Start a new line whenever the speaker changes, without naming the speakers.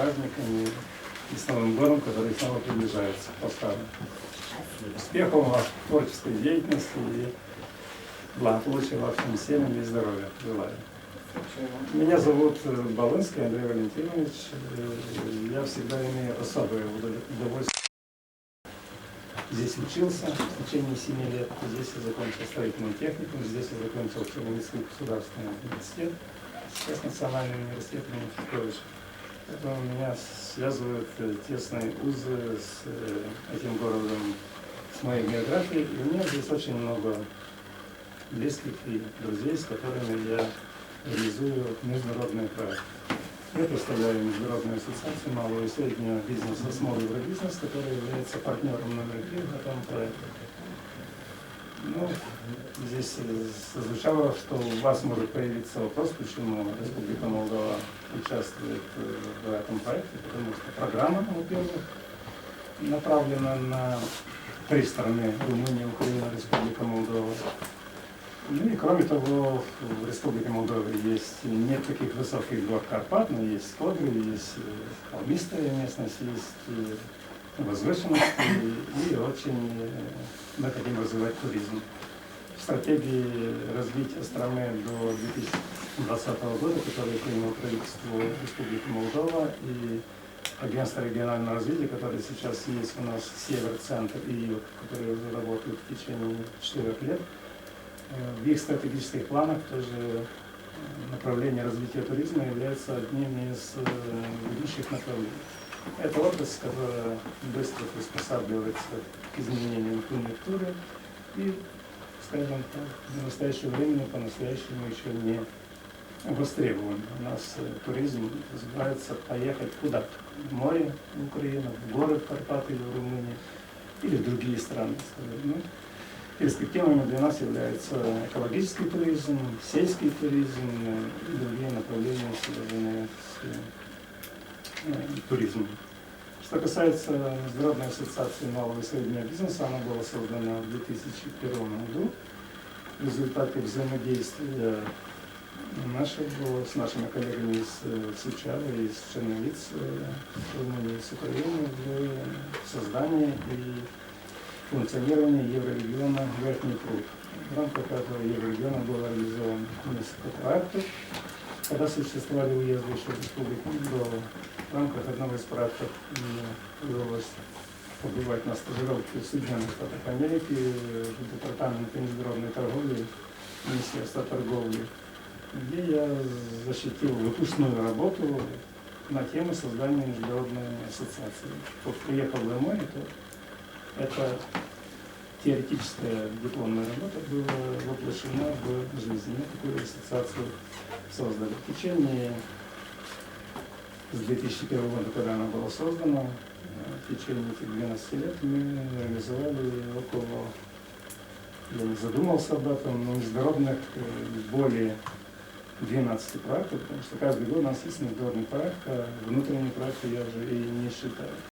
праздниками и с Новым годом, который снова приближается по-старому. Успехов вам в творческой деятельности и благополучия всем семьям и здоровья желаю. Меня зовут э, Балынский Андрей Валентинович. Э, Я всегда имею особое удов- удовольствие. Здесь учился в течение семи лет. Здесь я закончил строительный техникум, здесь я закончил Черноморский государственный университет, сейчас Национальный университет имени Федоровича. Поэтому меня связывают э, тесные узы с э, этим городом, с моей географией. И у меня здесь очень много близких и друзей, с которыми я реализую международные проекты. Я представляю Международную ассоциацию малого и среднего бизнеса Small Eurobизнес, которая является партнером номер три в этом проекте. Ну, здесь э, звучало, что у вас может появиться вопрос, почему Республика Молдова участвует э, в этом проекте, потому что программа, во-первых, направлена на три страны, Румыния, Украина, Республика Молдова. Ну и кроме того, в Республике Молдова есть нет таких высоких гор Карпат, но есть склады, есть э, холмистая местность, есть возвышенности и, очень э, мы хотим развивать туризм. В стратегии развития страны до 2020 года, которую приняло правительство Республики Молдова и агентство регионального развития, которое сейчас есть у нас Север-Центр и Юг, которые уже работают в течение четырех лет, Э, В их стратегических планах тоже э, направление развития туризма является одним из ведущих направлений. Это отрасль, которая быстро приспосабливается к изменениям конъюнктуры и, скажем так, в настоящее время по-настоящему еще не востребован. У нас э, туризм развивается поехать куда? В море, в Украину, в горы в Карпаты или в Румынии, или в другие страны, скажем. Ну, Перспективами для нас являются экологический туризм, сельский туризм э, и другие направления, связанные с э, туризмом. Что касается Международной ассоциации малого и среднего бизнеса, она была создана в 2001 году в результате взаимодействия нашего, с нашими коллегами из э, Сучава из Черновиц, э, с Румынии, с Украины в создании и функционирования еврорегиона Верхний Пруд. В рамках этого еврорегиона было реализовано несколько проектов, когда существовали уезды еще Республики Молдова. В рамках одного из проектов удалось побывать на стажировке в Соединенных Штатах Америки в Департаменте международной торговли Министерства торговли, где я защитил выпускную работу на тему создания международной ассоциации. Вот приехал домой, то эта теоретическая дипломная работа была воплощена в жизнь. Мы такую ассоциацию создали. В течение с 2001 года, когда она была создана, в течение этих 12 лет мы реализовали около, я не задумался об этом, но международных э, более 12 проектов, потому что каждый год у нас есть международный проект, а внутренние проекты я уже и не считаю.